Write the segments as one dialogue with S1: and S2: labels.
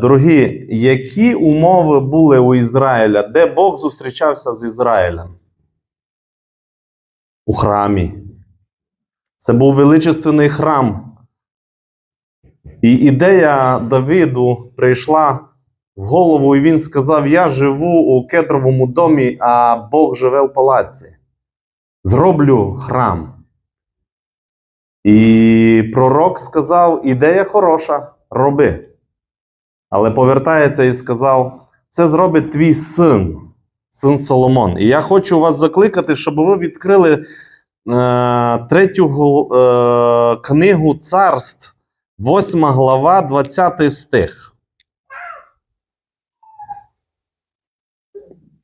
S1: Дорогі, які умови були у Ізраїля, де Бог зустрічався з Ізраїлем? У храмі. Це був величественний храм. І ідея Давиду прийшла в голову, і він сказав: Я живу у кедровому домі, а Бог живе в палаці. Зроблю храм. І пророк сказав: ідея хороша, роби. Але повертається і сказав: це зробить твій син, син Соломон. І я хочу вас закликати, щоб ви відкрили е, третю е, книгу царств, 8 глава, 20 стих.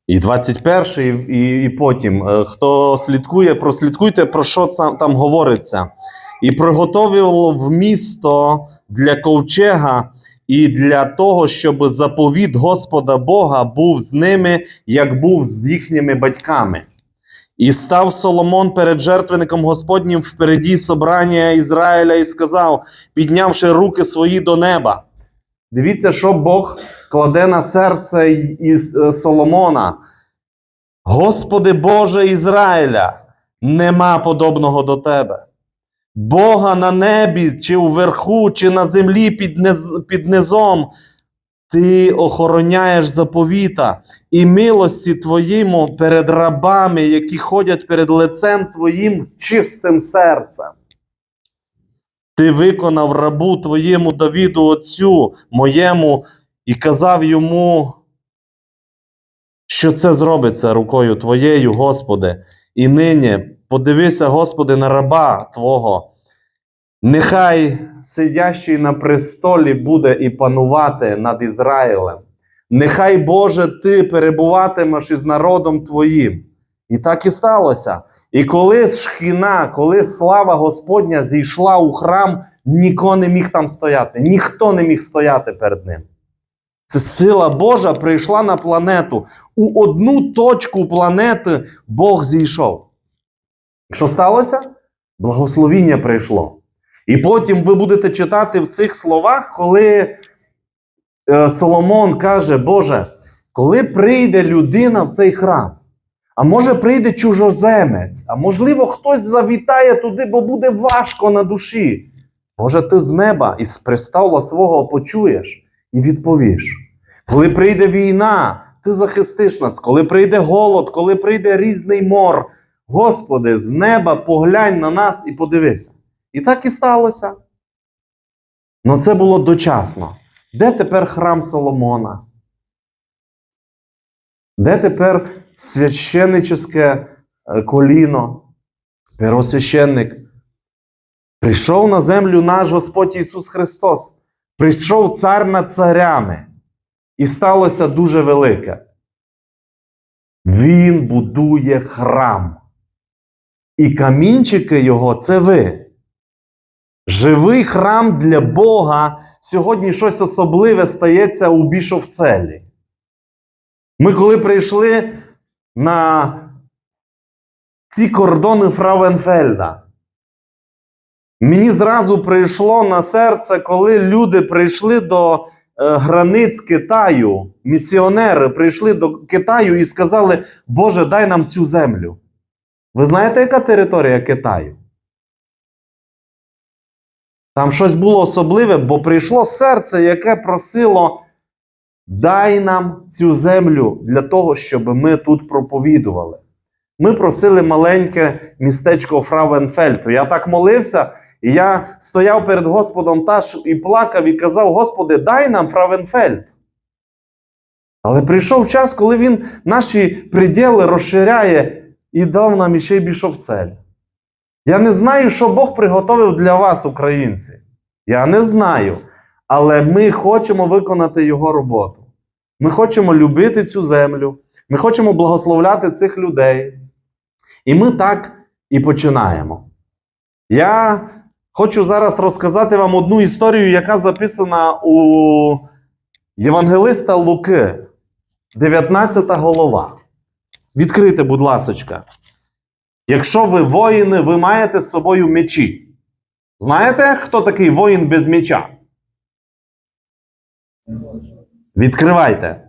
S1: І 21, і, і, потім. Е, Хто слідкує, прослідкуйте, про що там говориться. І приготовив в місто для ковчега і для того, щоб заповіт Господа Бога був з ними, як був з їхніми батьками. І став Соломон перед жертвенником Господнім впереді собрання Ізраїля і сказав, піднявши руки свої до неба. Дивіться, що Бог кладе на серце із е, Соломона. Господи Боже Ізраїля, нема подобного до тебе. Бога на небі, чи уверху, чи на землі під, низ, під низом. Ти охороняєш заповіта і милості Твоїм перед рабами, які ходять перед лицем Твоїм чистим серцем. Ти виконав рабу Твоєму Давіду Отцю моєму і казав йому, що це зробиться рукою Твоєю, Господи. І нині подивися, Господи, на раба Твого. Нехай сидящий на престолі буде і панувати над Ізраїлем. Нехай, Боже, ти перебуватимеш із народом Твоїм. І так і сталося. І коли шхіна, коли слава Господня зійшла у храм, ніхто не міг там стояти, ніхто не міг стояти перед ним. Це сила Божа прийшла на планету. У одну точку планети Бог зійшов. Що сталося? Благословіння прийшло. І потім ви будете читати в цих словах, коли е, Соломон каже: Боже, коли прийде людина в цей храм, а може прийде чужоземець, а можливо, хтось завітає туди, бо буде важко на душі. Боже, ти з неба із престола свого почуєш і відповіш. Коли прийде війна, ти захистиш нас. Коли прийде голод, коли прийде різний мор, Господи, з неба поглянь на нас і подивися. І так і сталося. Ну це було дочасно. Де тепер храм Соломона? Де тепер священническе е, коліно, первосвященник? Прийшов на землю наш Господь Ісус Христос. Прийшов цар над царями. І сталося дуже велике. Він будує храм. І камінчики його це ви. Живий храм для Бога. Сьогодні щось особливе стається у Бішовцелі. Ми, коли прийшли на ці кордони Фравенфельда, мені зразу прийшло на серце, коли люди прийшли до е, границь Китаю, місіонери прийшли до Китаю і сказали: Боже, дай нам цю землю. Ви знаєте, яка територія Китаю? Там щось було особливе, бо прийшло серце, яке просило: дай нам цю землю для того, щоб ми тут проповідували. Ми просили маленьке містечко Фравенфельд. Я так молився, і я стояв перед Господом Таш і плакав, і казав: Господи, дай нам Фравенфельд. Але прийшов час, коли він наші приділи розширяє і дав нам іще й бішовцель. Я не знаю, що Бог приготовив для вас, українці. Я не знаю. Але ми хочемо виконати Його роботу. Ми хочемо любити цю землю. Ми хочемо благословляти цих людей. І ми так і починаємо. Я хочу зараз розказати вам одну історію, яка записана у Євангелиста Луки, 19 голова. Відкрийте, будь ласочка. Якщо ви воїни, ви маєте з собою мечі. Знаєте, хто такий воїн без меча? Відкривайте.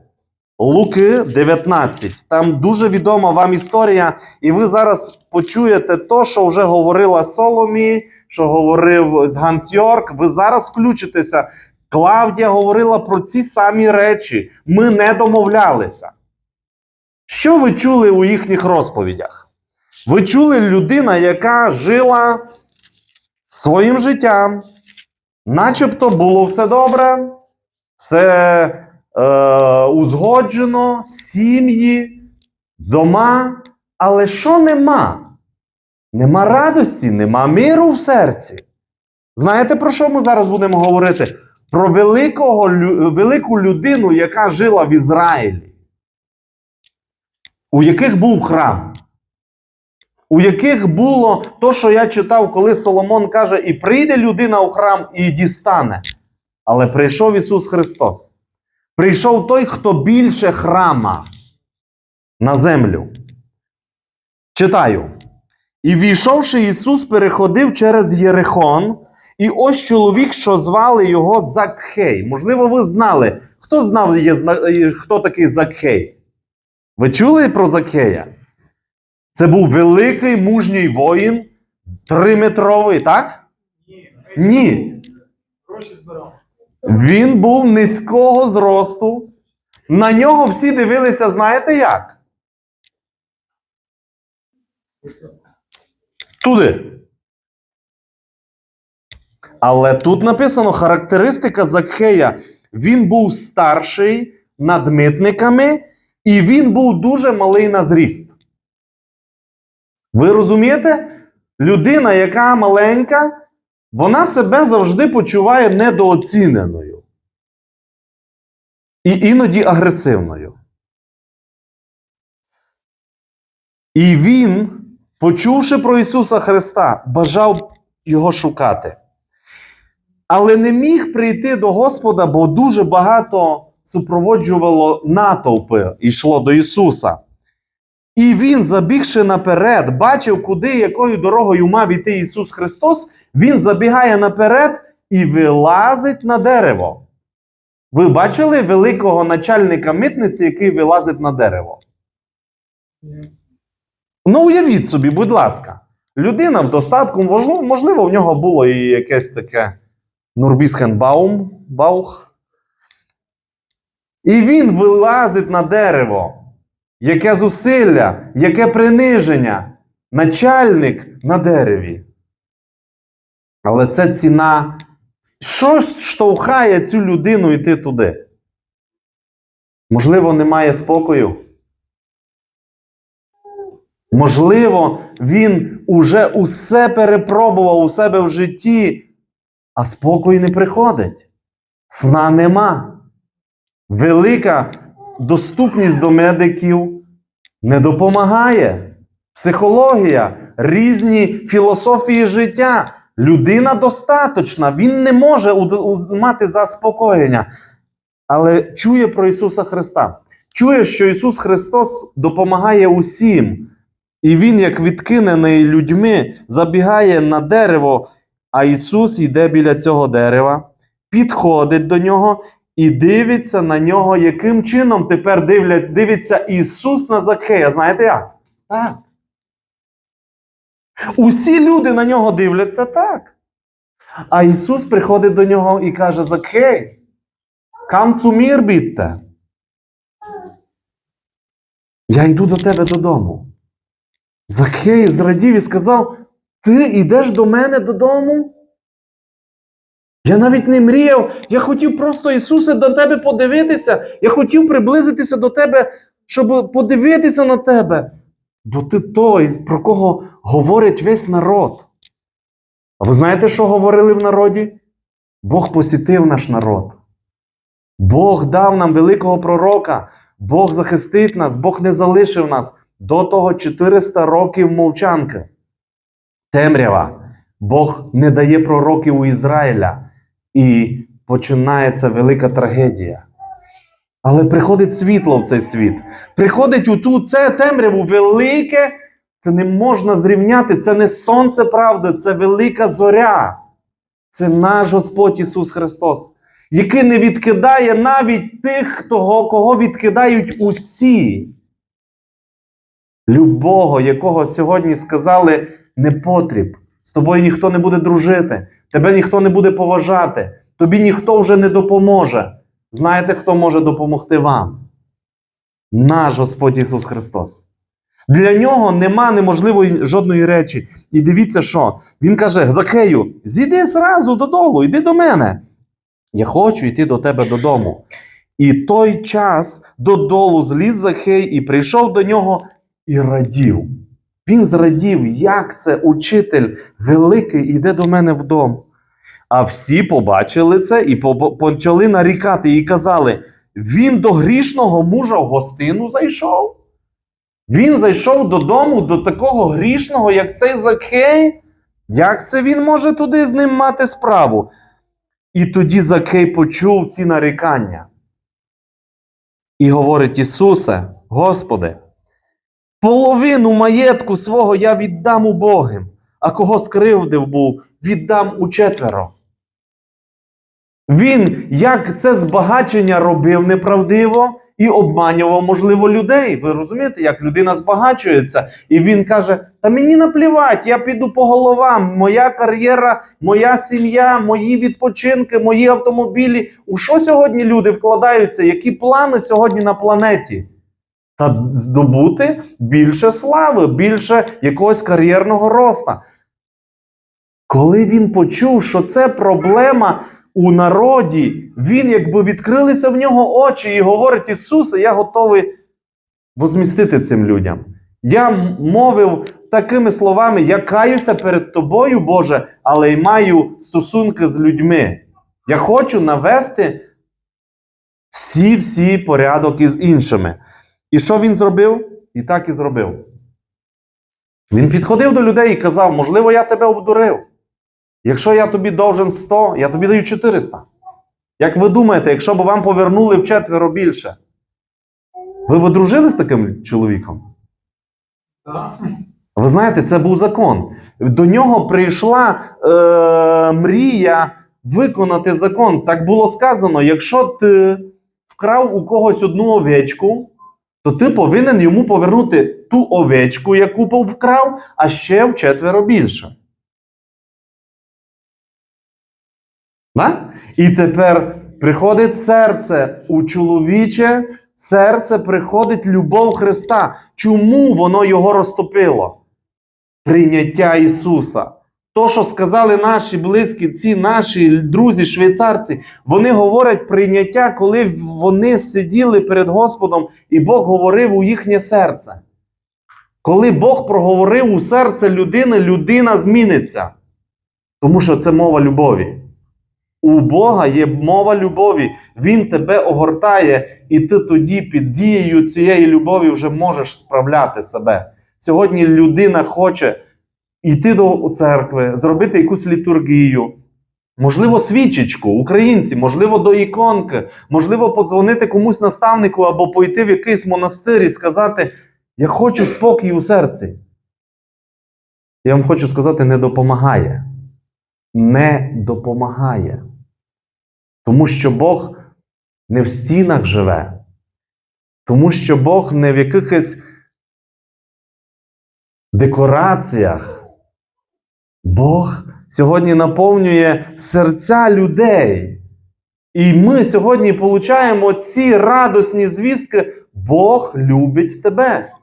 S1: Луки 19. Там дуже відома вам історія, і ви зараз почуєте то, що вже говорила Соломі, що говорив Ганс Йорк. Ви зараз включитеся. Клавдія говорила про ці самі речі. Ми не домовлялися. Що ви чули у їхніх розповідях? Ви чули людина, яка жила своїм життям, начебто було все добре, все е, узгоджено, сім'ї, дома. Але що нема? Нема радості, нема миру в серці. Знаєте, про що ми зараз будемо говорити? Про великого, велику людину, яка жила в Ізраїлі, у яких був храм. У яких було то, що я читав, коли Соломон каже: і прийде людина у храм і дістане. Але прийшов Ісус Христос. Прийшов той, хто більше храма на землю. Читаю. І війшовши, Ісус переходив через Єрихон, і ось чоловік, що звали його Закхей. Можливо, ви знали, хто знав, хто такий Закхей? Ви чули про Закхея? Це був великий мужній воїн, триметровий, так? Ні. Він був низького зросту. На нього всі дивилися, знаєте як? Туди. Але тут написано характеристика Закхея. Він був старший над митниками, і він був дуже малий на зріст. Ви розумієте? Людина, яка маленька, вона себе завжди почуває недооціненою. І іноді агресивною. І він, почувши про Ісуса Христа, бажав його шукати. Але не міг прийти до Господа, бо дуже багато супроводжувало натовпи йшло до Ісуса. І він, забігши наперед, бачив, куди якою дорогою мав іти Ісус Христос. Він забігає наперед і вилазить на дерево. Ви бачили великого начальника митниці, який вилазить на дерево? Ну, уявіть собі, будь ласка, людина в достатку, можливо, в нього було і якесь таке Нурбісхенбаум, Баух. І він вилазить на дерево. Яке зусилля, яке приниження. Начальник на дереві. Але це ціна. Що штовхає цю людину йти туди? Можливо, немає спокою. Можливо, він уже усе перепробував у себе в житті, а спокою не приходить. Сна нема. Велика доступність до медиків не допомагає. Психологія, різні філософії життя. Людина достаточна, він не може мати заспокоєння, але чує про Ісуса Христа. Чує, що Ісус Христос допомагає усім. І Він, як відкинений людьми, забігає на дерево, а Ісус йде біля цього дерева, підходить до нього і дивиться на нього, яким чином тепер дивлять, дивиться Ісус на Закхея. Знаєте як? Так. Усі люди на нього дивляться так. А Ісус приходить до нього і каже: Закхей, zu mir. Я йду до тебе додому. Закхей зрадів і сказав: Ти йдеш до мене додому? Я навіть не мріяв. Я хотів просто, Ісусе, до тебе подивитися. Я хотів приблизитися до тебе, щоб подивитися на тебе. Бо ти той, про кого говорить весь народ. А ви знаєте, що говорили в народі? Бог посітив наш народ. Бог дав нам великого пророка, Бог захистить нас, Бог не залишив нас. До того 400 років мовчанки. Темрява. Бог не дає пророків у Ізраїля. І починається велика трагедія. Але приходить світло в цей світ. Приходить у ту це темряву велике. Це не можна зрівняти. Це не сонце правди, це велика зоря. Це наш Господь Ісус Христос. який не відкидає навіть тих, кого відкидають усі. Любого, якого сьогодні сказали, не потріб. З тобою ніхто не буде дружити, тебе ніхто не буде поважати, тобі ніхто вже не допоможе. Знаєте, хто може допомогти вам? Наш Господь Ісус Христос. Для нього нема неможливої жодної речі. І дивіться, що Він каже: Закею, зійди зразу додолу, йди до мене. Я хочу йти до тебе додому. І той час додолу зліз Закей і прийшов до нього і радів. Він зрадів, як це учитель великий йде до мене вдома. А всі побачили це і почали нарікати і казали: він до грішного мужа в гостину зайшов. Він зайшов додому до такого грішного, як цей Закей. Як це він може туди з ним мати справу? І тоді Закей почув ці нарікання. І говорить Ісусе, Господи, половину маєтку свого я віддам убогим, а кого скривдив був, віддам у четверо. Він як це збагачення робив неправдиво і обманював, можливо, людей. Ви розумієте, як людина збагачується, і він каже: Та мені наплівать, я піду по головам, моя кар'єра, моя сім'я, мої відпочинки, мої автомобілі. У що сьогодні люди вкладаються? Які плани сьогодні на планеті? Та здобути більше слави, більше якогось кар'єрного роста. Коли він почув, що це проблема у народі, він якби відкрилися в нього очі і говорить: Ісусе, я готовий возмістити цим людям. Я мовив такими словами: я каюся перед тобою, Боже, але й маю стосунки з людьми. Я хочу навести всі-всі порядок із іншими. І що він зробив? І так і зробив. Він підходив до людей і казав: можливо, я тебе обдурив. Якщо я тобі довжен 100, я тобі даю 400. Як ви думаєте, якщо б вам повернули вчетверо більше, ви б дружили з таким чоловіком? Ви знаєте, це був закон. До нього прийшла е, мрія виконати закон. Так було сказано: якщо ти вкрав у когось одну овечку, то ти повинен йому повернути ту овечку, яку вкрав, а ще вчетверо більше. Да? І тепер приходить серце у чоловіче, серце приходить любов Христа. Чому воно його розтопило? Прийняття Ісуса. То, що сказали наші близькі, ці наші друзі, швейцарці, вони говорять прийняття, коли вони сиділи перед Господом, і Бог говорив у їхнє серце. Коли Бог проговорив у серце людини, людина зміниться. Тому що це мова любові. У Бога є мова любові. Він тебе огортає, і ти тоді під дією цієї любові вже можеш справляти себе. Сьогодні людина хоче йти до церкви, зробити якусь літургію. Можливо, свічечку, українці, можливо, до іконки, можливо, подзвонити комусь наставнику або пойти в якийсь монастир і сказати: Я хочу спокій у серці. Я вам хочу сказати, не допомагає. Не допомагає. Тому що Бог не в стінах живе, тому що Бог не в якихось декораціях. Бог сьогодні наповнює серця людей. І ми сьогодні получаємо ці радосні звістки. Бог любить тебе.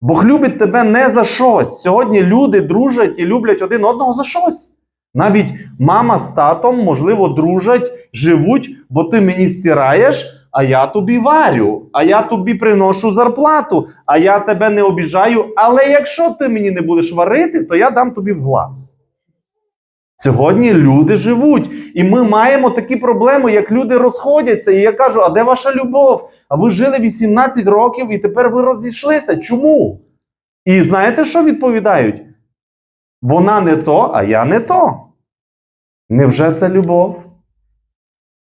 S1: Бог любить тебе не за щось. Сьогодні люди дружать і люблять один одного за щось. Навіть мама з татом, можливо, дружать, живуть, бо ти мені стираєш, а я тобі варю, а я тобі приношу зарплату, а я тебе не обіжаю. Але якщо ти мені не будеш варити, то я дам тобі в глаз. Сьогодні люди живуть, і ми маємо такі проблеми, як люди розходяться. І я кажу: а де ваша любов? А ви жили 18 років і тепер ви розійшлися. Чому? І знаєте, що відповідають? Вона не то, а я не то. Невже це любов?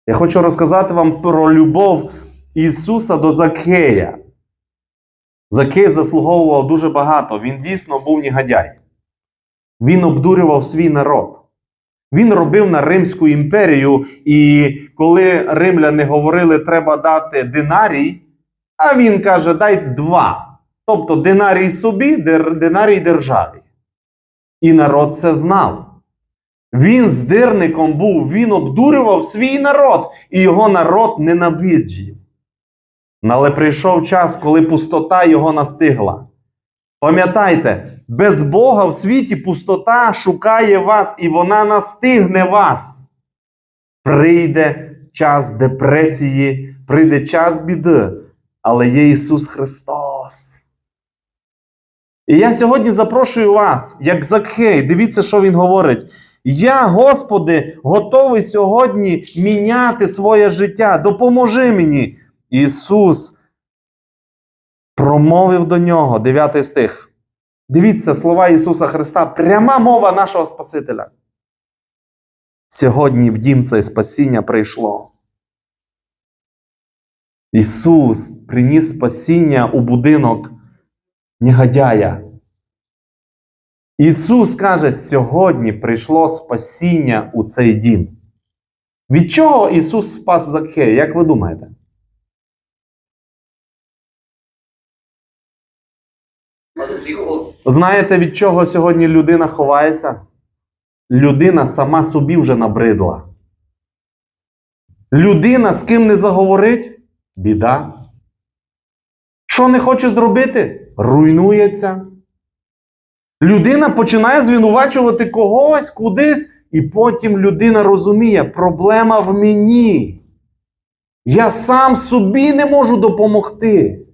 S1: Я хочу розказати вам про любов Ісуса до Закея. Закей заслуговував дуже багато. Він дійсно був негодяй. Він обдурював свій народ. Він робив на Римську імперію, і коли римляни говорили, треба дати динарій, а він каже: дай два. Тобто динарій собі, динарій державі. І народ це знав. Він здирником був, він обдурював свій народ, і його народ ненавидів. Але прийшов час, коли пустота його настигла. Пам'ятайте, без Бога в світі пустота шукає вас, і вона настигне вас. Прийде час депресії, прийде час біди, але є Ісус Христос. І я сьогодні запрошую вас, як Закхей, дивіться, що він говорить. Я, Господи, готовий сьогодні міняти своє життя. Допоможи мені. Ісус промовив до нього, 9 стих. Дивіться слова Ісуса Христа, пряма мова нашого Спасителя. Сьогодні в дім це спасіння прийшло. Ісус приніс спасіння у будинок негодяя. Ісус каже, сьогодні прийшло спасіння у цей дім. Від чого Ісус спас Закхея, як ви думаєте? Знаєте, від чого сьогодні людина ховається? Людина сама собі вже набридла. Людина з ким не заговорить біда. Що не хоче зробити? Руйнується. Людина починає звинувачувати когось кудись, і потім людина розуміє, проблема в мені. Я сам собі не можу допомогти.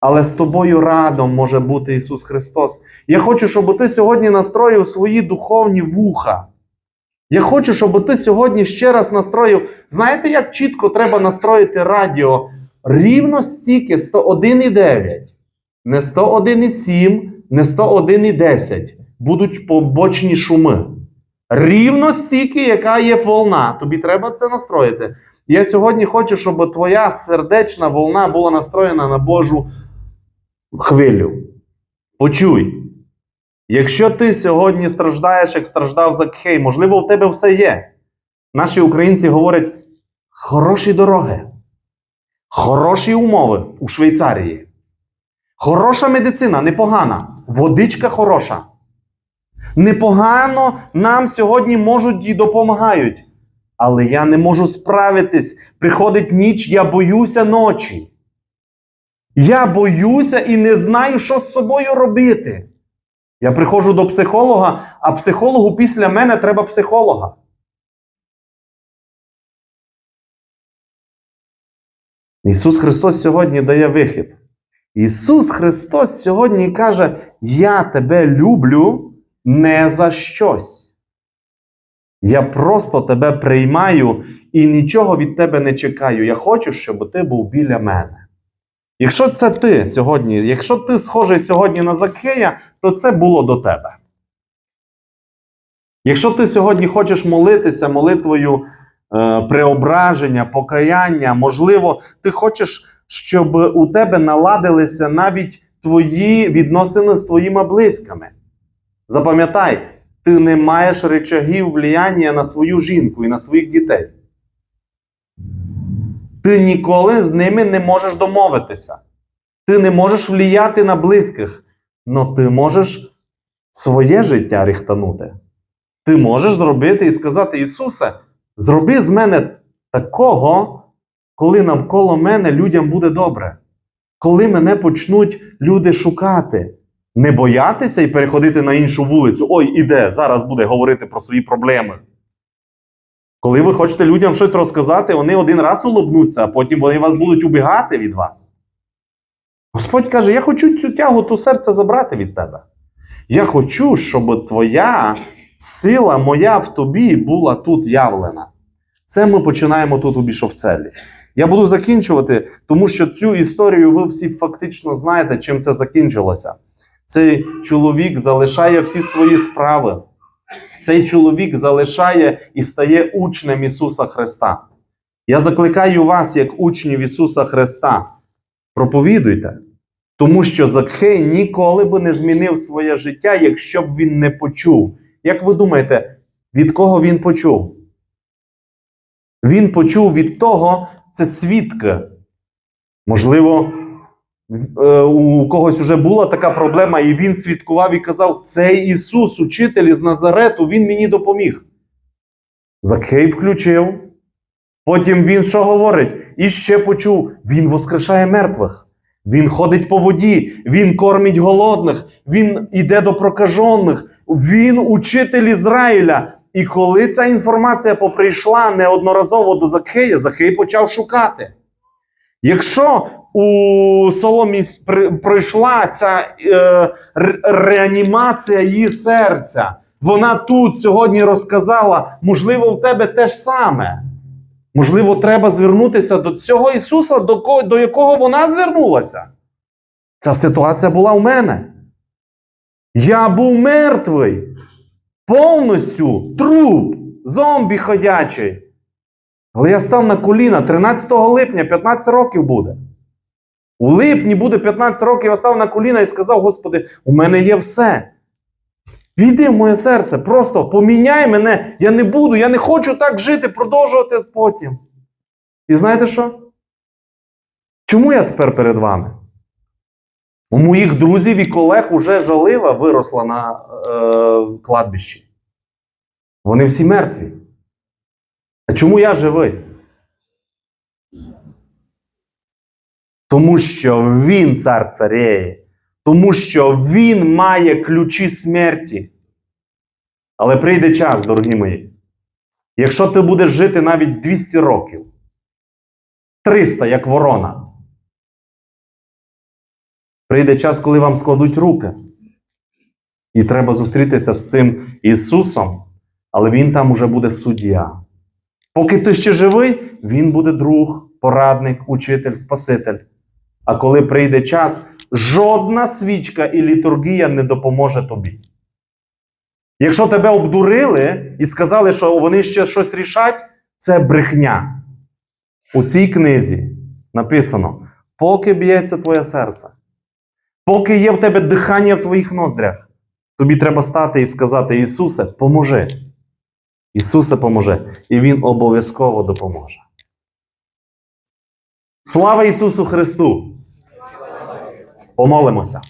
S1: Але з тобою радом може бути Ісус Христос. Я хочу, щоб ти сьогодні настроїв свої духовні вуха. Я хочу, щоб ти сьогодні ще раз настроїв. Знаєте, як чітко треба настроїти радіо? Рівно стільки 101,9. Не 101,7, не 101,10. Будуть побочні шуми. Рівно стільки, яка є волна. Тобі треба це настроїти. Я сьогодні хочу, щоб твоя сердечна волна була настроєна на Божу хвилю. Почуй. Якщо ти сьогодні страждаєш, як страждав Закхей, можливо, у тебе все є. Наші українці говорять: хороші дороги, хороші умови у Швейцарії. Хороша медицина, непогана. Водичка хороша. Непогано нам сьогодні можуть і допомагають. Але я не можу справитись. Приходить ніч, я боюся ночі. Я боюся і не знаю, що з собою робити. Я приходжу до психолога, а психологу після мене треба психолога. Ісус Христос сьогодні дає вихід. Ісус Христос сьогодні каже: Я тебе люблю не за щось. Я просто тебе приймаю і нічого від тебе не чекаю. Я хочу, щоб ти був біля мене. Якщо це ти сьогодні, якщо ти схожий сьогодні на Закхея, то це було до тебе. Якщо ти сьогодні хочеш молитися молитвою е, преображення, покаяння, можливо, ти хочеш, щоб у тебе наладилися навіть твої відносини з твоїми близькими. Запам'ятай, ти не маєш речагів влияння на свою жінку і на своїх дітей. Ти ніколи з ними не можеш домовитися. Ти не можеш вліяти на близьких, але ти можеш своє життя ріхтанути. Ти можеш зробити і сказати: Ісусе, зроби з мене такого, коли навколо мене людям буде добре. Коли мене почнуть люди шукати, не боятися і переходити на іншу вулицю. Ой, іде, зараз буде говорити про свої проблеми. Коли ви хочете людям щось розказати, вони один раз улыбнуться, а потім вони вас будуть убігати від вас. Господь каже: Я хочу цю тягу ту серце забрати від тебе. Я хочу, щоб твоя сила моя в тобі була тут явлена. Це ми починаємо тут у Бішовцелі. Я буду закінчувати, тому що цю історію ви всі фактично знаєте, чим це закінчилося. Цей чоловік залишає всі свої справи. Цей чоловік залишає і стає учнем Ісуса Христа. Я закликаю вас, як учнів Ісуса Христа, проповідуйте, тому що Закхей ніколи би не змінив своє життя, якщо б він не почув, Як ви думаєте, від кого він почув? Він почув від того, це свідки. Можливо, е, у когось вже була така проблема, і він свідкував і казав: Цей Ісус, учитель із Назарету, Він мені допоміг. Закхей включив. Потім він що говорить? І ще почув: Він воскрешає мертвих. Він ходить по воді, він кормить голодних, він іде до прокажених, він учитель Ізраїля. І коли ця інформація поприйшла неодноразово до Закхея, Закхей почав шукати. Якщо у Соломі пройшла ця е, реанімація її серця, вона тут сьогодні розказала, можливо, в тебе те ж саме. Можливо, треба звернутися до цього Ісуса, до, ко- до якого вона звернулася. Ця ситуація була у мене. Я був мертвий, повністю труп, зомбі ходячий. Але я став на коліна 13 липня, 15 років буде. У липні буде 15 років, я став на коліна і сказав: Господи, у мене є все. Війди в моє серце, просто поміняй мене. Я не буду, я не хочу так жити, продовжувати потім. І знаєте що? Чому я тепер перед вами? У моїх друзів і колег уже жалива виросла на е, кладбищі. Вони всі мертві. А чому я живий? Тому що він цар цареє, тому що він має ключі смерті. Але прийде час, дорогі мої. Якщо ти будеш жити навіть 200 років, 300, як ворона, прийде час, коли вам складуть руки. І треба зустрітися з цим Ісусом, але Він там уже буде суддя. Поки ти ще живий, Він буде друг, порадник, учитель, спаситель. А коли прийде час, жодна свічка і літургія не допоможе тобі. Якщо тебе обдурили і сказали, що вони ще щось рішать, це брехня. У цій книзі написано: поки б'ється твоє серце, поки є в тебе дихання в твоїх ноздрях, тобі треба стати і сказати: Ісусе, поможи. Ісусе поможе, і Він обов'язково допоможе. Слава Ісусу Христу! Помолимося.